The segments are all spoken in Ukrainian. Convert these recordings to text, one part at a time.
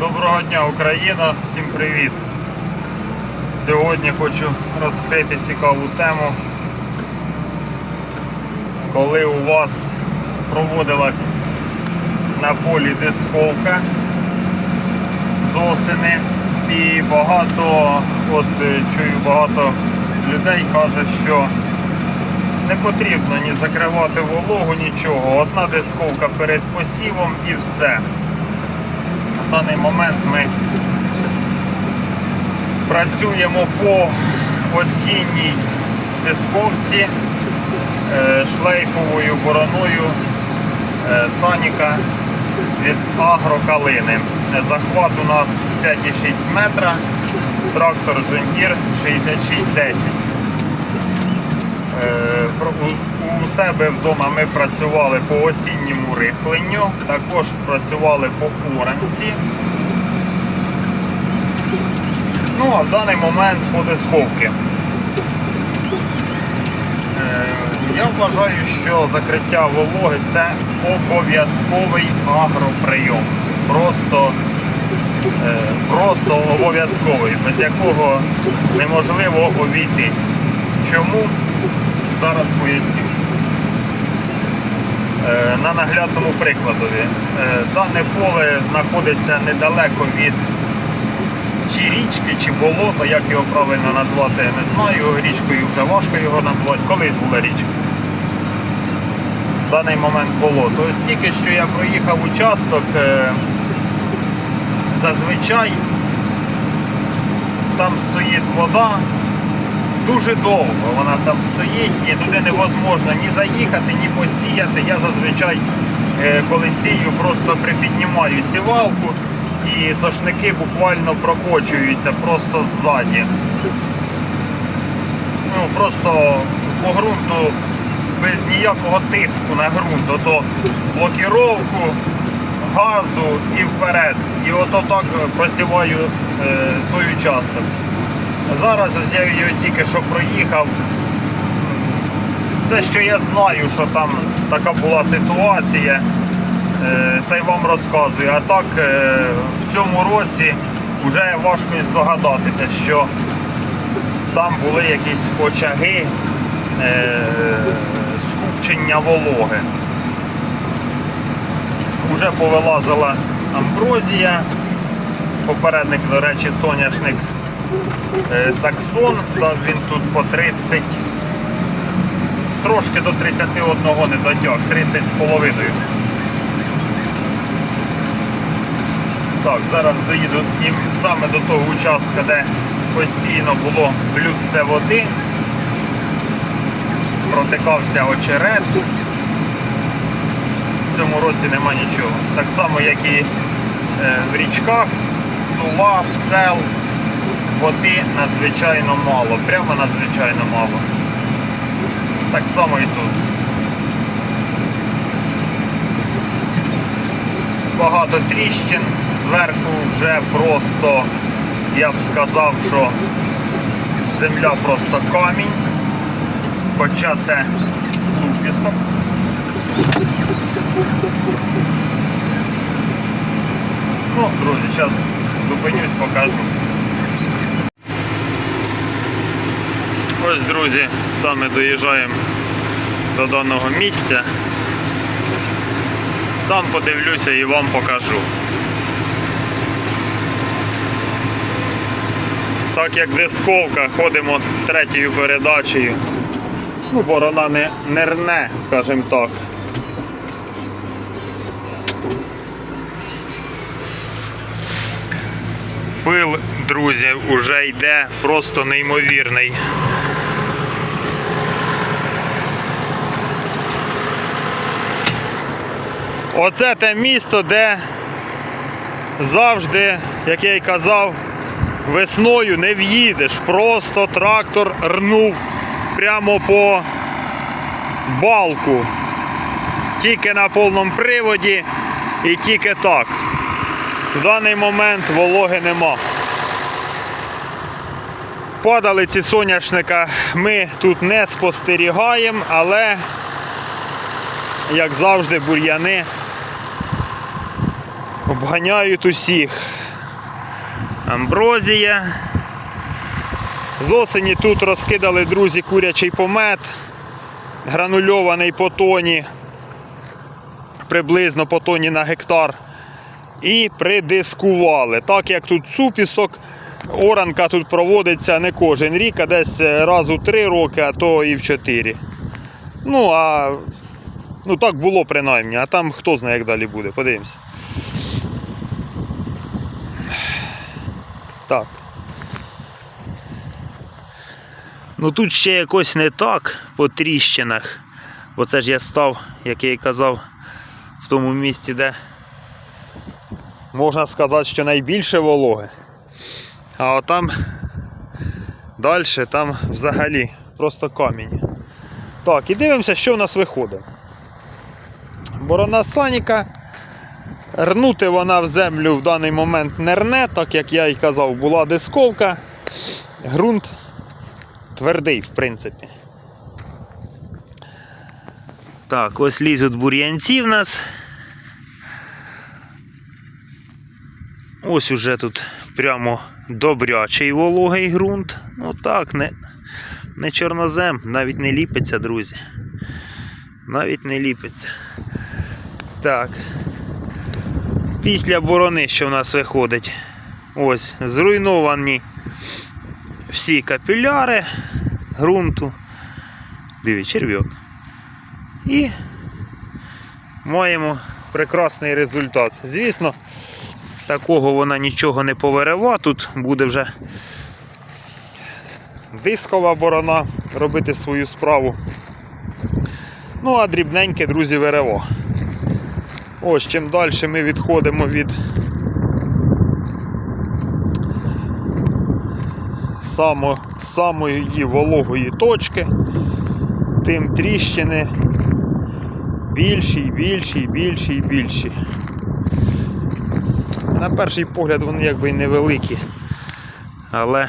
Доброго дня, Україна! Всім привіт! Сьогодні хочу розкрити цікаву тему. Коли у вас проводилась на полі дисковка з осени і багато, от е, чую багато людей каже, що не потрібно ні закривати вологу, нічого. Одна дисковка перед посівом і все. На даний момент ми працюємо по осінній дисковці е, шлейфовою бороною е, Саніка від агрокалини. Захват у нас 5,6 метра, трактор John 6610. У- себе вдома ми працювали по осінньому рихленню, також працювали по оранці. Ну, а в даний момент по дисковки. Е, Я вважаю, що закриття вологи це обов'язковий агроприйом. Просто, е, просто обов'язковий, без якого неможливо обійтись. Чому? Зараз поясню. Е, На наглядному прикладові. Е, Дане поле знаходиться недалеко від чи річки, чи болото, як його правильно назвати, я не знаю. Річкою вже важко його назвати. Колись була річка. В даний момент болото. Ось тільки що я проїхав участок, е, зазвичай там стоїть вода, дуже довго вона там стоїть і туди невозможно ні заїхати, ні посіяти. Я зазвичай, е, коли сію, просто припіднімаю сівалку і сошники буквально прокочуються просто ззаді. Ну, просто по ґрунту без ніякого тиску на ґрунт, ото блокіровку, газу і вперед. І ото так просіваю е, той участок. Зараз ось я його тільки що проїхав. Це що я знаю, що там така була ситуація, е, та й вам розказую. А так е, в цьому році вже важко здогадатися, що там були якісь очаги е, скупчення вологи. Уже повилазила амброзія, попередник, до речі, соняшник Саксон, дав він тут по 30, трошки до 31 не дотяг, 30 з половиною. Так, зараз доїду і саме до того участка, де постійно було блюдце води, протикався очерет. В цьому році нема нічого. Так само, як і е, в річках, сула, сел, води надзвичайно мало, прямо надзвичайно мало. Так само і тут. Багато тріщин, зверху вже просто, я б сказав, що земля просто камінь, хоча це супісок. Ну, друзі, зараз зупинюсь, покажу. Ось, друзі, саме доїжджаємо до даного місця. Сам подивлюся і вам покажу. Так як дисковка, ходимо третьою передачею. Ну, борона не, не рне, скажімо так. Пил, друзі, уже йде просто неймовірний. Оце те місто, де завжди, як я й казав, весною не в'їдеш. Просто трактор рнув прямо по балку. Тільки на повному приводі і тільки так. В даний момент вологи нема. Падалиці соняшника ми тут не спостерігаємо, але, як завжди, бур'яни Обганяють усіх. Амброзія. З осені тут розкидали друзі курячий помет, гранульований по тоні, приблизно по тоні на гектар. І придискували. Так як тут супісок, оранка тут проводиться не кожен рік, а десь раз у три роки, а то і в чотири. Ну, а ну так було принаймні, а там хто знає, як далі буде. Подивимося. Так. Ну тут ще якось не так по тріщинах. Бо це ж я став, як я і казав, в тому місці, де можна сказати, що найбільше вологи. А отам далі там взагалі просто камінь. Так, і дивимося, що в нас виходить. Борона Саніка. Рнути вона в землю в даний момент не рне, так як я і казав, була дисковка. Грунт твердий, в принципі. Так, ось лізуть бур'янці в нас. Ось уже тут прямо добрячий вологий ґрунт. Ну так, не, не чорнозем, навіть не ліпиться, друзі. Навіть не ліпиться. Так. Після борони, що в нас виходить, ось зруйновані всі капіляри ґрунту. Диві, черв'як. І маємо прекрасний результат. Звісно, такого вона нічого не повирива. Тут буде вже дискова борона робити свою справу. Ну, а дрібненьке, друзі, вирево. Ось чим далі ми відходимо від само, самої вологої точки, тим тріщини більші, більші, більші більші. На перший погляд вони якби невеликі, але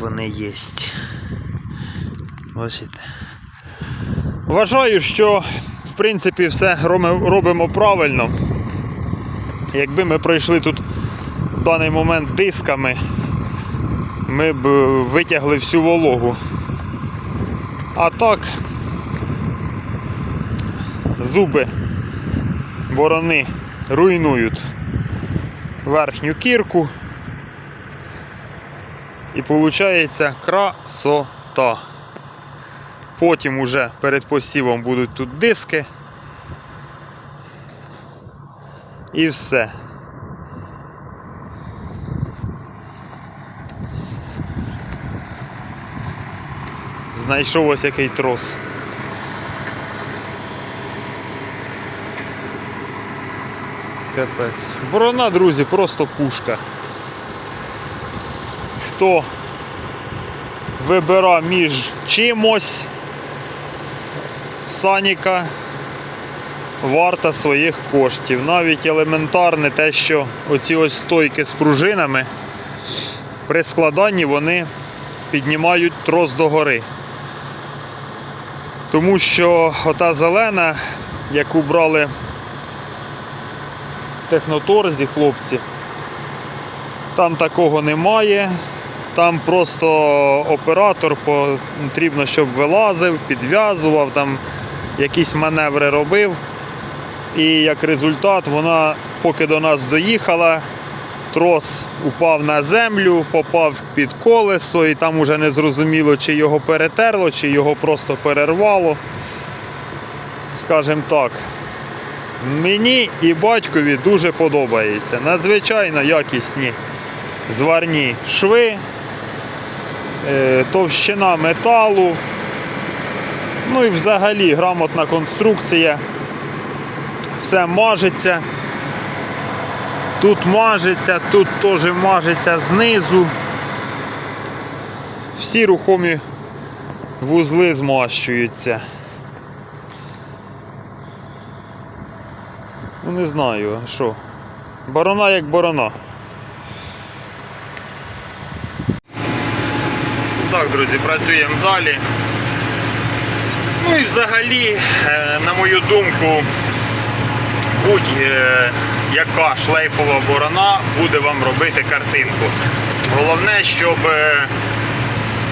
вони є. Бачите. Вважаю, що принципі все робимо правильно. Якби ми пройшли тут в даний момент дисками, ми б витягли всю вологу. А так, зуби борони руйнують верхню кірку. І виходить красота. Потім уже перед посівом будуть тут диски. І все. Знайшов ось який трос. Капець. Борона, друзі, просто пушка. Хто вибира між чимось, Саніка варта своїх коштів. Навіть елементарне те, що оці ось стойки з пружинами при складанні вони піднімають трос догори. Тому що ота зелена, яку брали в техноторзі хлопці, там такого немає. Там просто оператор потрібно, щоб вилазив, підв'язував, там якісь маневри робив. І як результат, вона поки до нас доїхала, трос упав на землю, попав під колесо, і там уже не зрозуміло, чи його перетерло, чи його просто перервало. Скажімо так. Мені і батькові дуже подобається. Надзвичайно якісні зварні шви, товщина металу. Ну і взагалі грамотна конструкція. Все мажеться. Тут мажеться, тут теж мажеться знизу. Всі рухомі вузли змащуються. Ну не знаю, що. Борона як борона. Так, друзі, працюємо далі. Ну і взагалі, е, на мою думку, будь-яка шлейфова борона буде вам робити картинку. Головне, щоб е,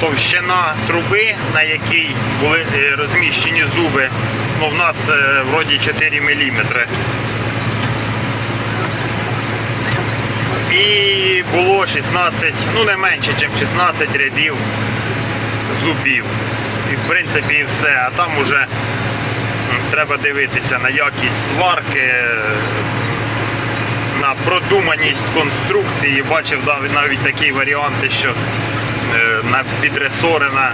товщина труби, на якій були е, розміщені зуби, ну в нас вроді 4 мм. І було 16, ну не менше, ніж 16 рядів зубів. І в принципі і все. А там уже треба дивитися на якість сварки, на продуманість конструкції. Бачив навіть, навіть такі варіанти, що е, на підресорена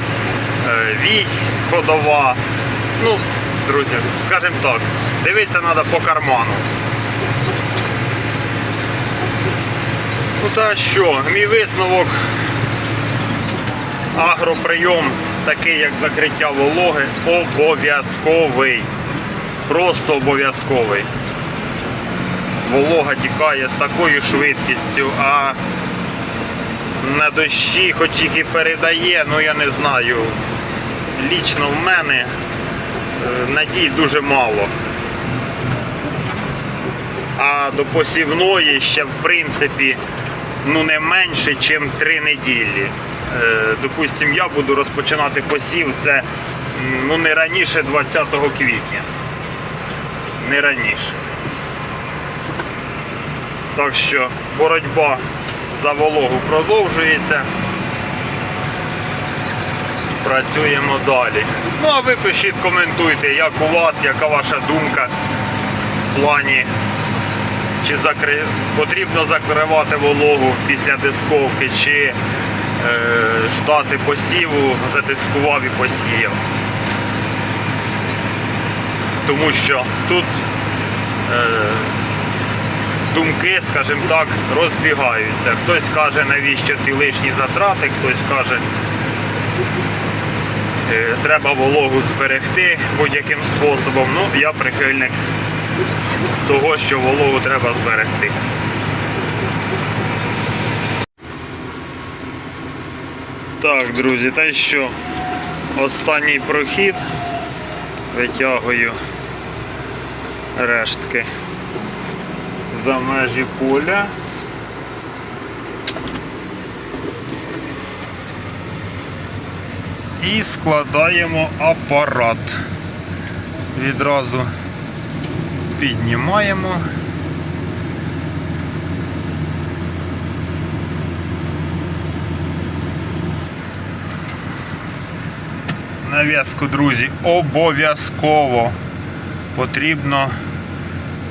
е, вісь ходова. Ну, друзі, скажімо так, дивитися треба по карману. Ну та що, мій висновок агроприйом, такий як закриття вологи, обов'язковий. Просто обов'язковий. Волога тікає з такою швидкістю, а на дощі, хоч їх і передає, ну я не знаю. Лічно в мене е, надій дуже мало. А до посівної ще в принципі ну не менше, ніж 3 неділі. Е, Допустим, я буду розпочинати посів це ну, не раніше 20 квітня. Не раніше. Так що боротьба за вологу продовжується. Працюємо далі. Ну а ви пишіть, коментуйте, як у вас, яка ваша думка в плані чи закри... потрібно закривати вологу після дисковки, чи е, ждати посіву, задискував і посіяв. Тому що тут е, думки, скажімо так, розбігаються. Хтось каже, навіщо ті лишні затрати, хтось каже, е, треба вологу зберегти будь-яким способом. Ну, я прихильник того, що вологу треба зберегти. Так, друзі, та що? Останній прохід. Витягую рештки за межі поля. І складаємо апарат. Відразу піднімаємо. Нав'язку, друзі, обов'язково потрібно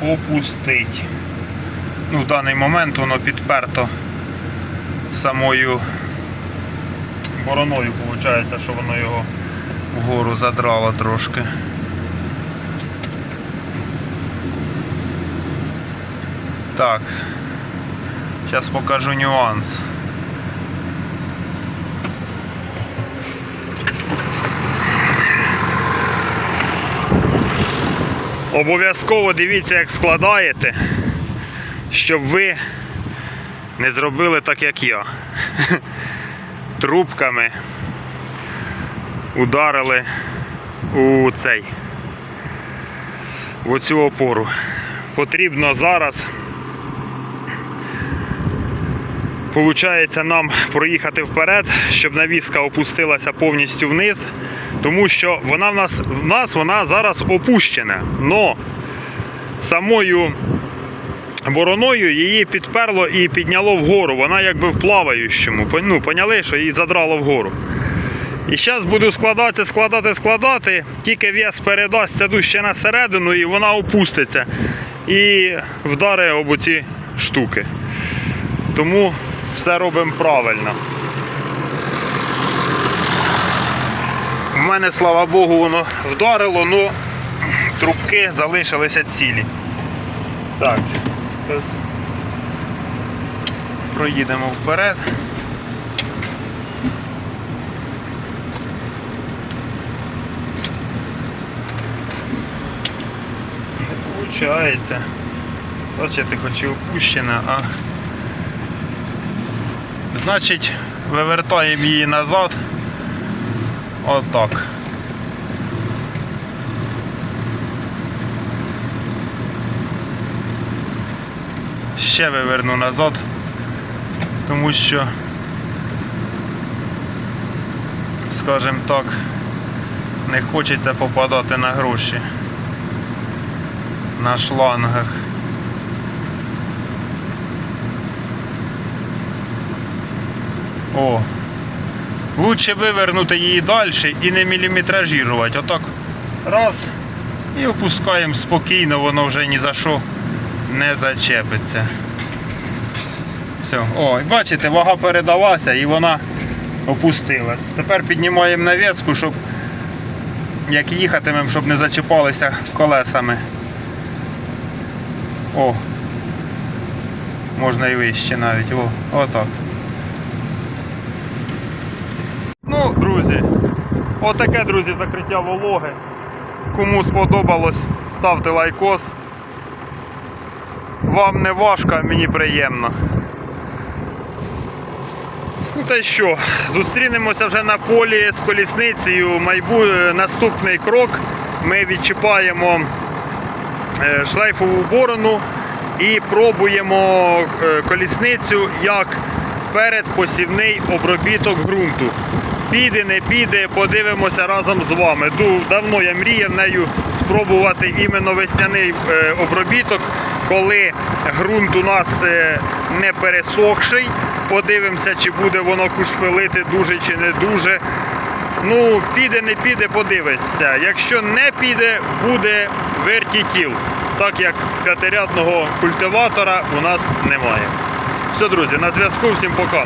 опустити. Ну, в даний момент воно підперто самою бороною, виходить, що воно його вгору задрало трошки. Так, зараз покажу нюанс. Обов'язково дивіться, як складаєте, щоб ви не зробили так, як я. Трубками ударили у цей в оцю опору. Потрібно зараз Получається нам проїхати вперед, щоб навіска опустилася повністю вниз, тому що вона в нас в нас вона зараз опущена. Но самою бороною її підперло і підняло вгору. Вона якби в плаваючому. Ну, поняли, що її задрало вгору. І зараз буду складати, складати, складати, тільки вес передасться дужче на середину і вона опуститься. І вдари об оці штуки. Тому все робимо правильно. У мене, слава Богу, воно вдарило, але трубки залишилися цілі. Так, проїдемо вперед. Не виходить. Бачите, хоч і опущена, а Значить, вивертаємо її назад. Отак. ще виверну назад, тому що, скажімо так, не хочеться попадати на гроші на шлангах. О, лучше вивернути її далі і не міліметражувати. Отак раз і опускаємо спокійно, воно вже ні за що не зачепиться. Все. О, бачите, вага передалася і вона опустилась. Тепер піднімаємо навіску, щоб як їхатимемо, щоб не зачіпалися колесами. О. Можна і вище навіть. О, отак. Ну, друзі, отаке, друзі, закриття вологи. Кому сподобалось, ставте лайкос. Вам не важко, а мені приємно. Ну та й що, зустрінемося вже на полі з колісницею. Майбу... Наступний крок ми відчіпаємо е, шлейфову борону і пробуємо е, колісницю як передпосівний обробіток ґрунту. Піде, не піде, подивимося разом з вами. Давно я мріяв нею спробувати іменно весняний е, обробіток, коли ґрунт у нас е, не пересохший. Подивимося, чи буде воно кушпилити дуже чи не дуже. Ну, піде, не піде, подивиться. Якщо не піде, буде вертітіл, так як п'ятирядного культиватора у нас немає. Все, друзі, на зв'язку, всім пока.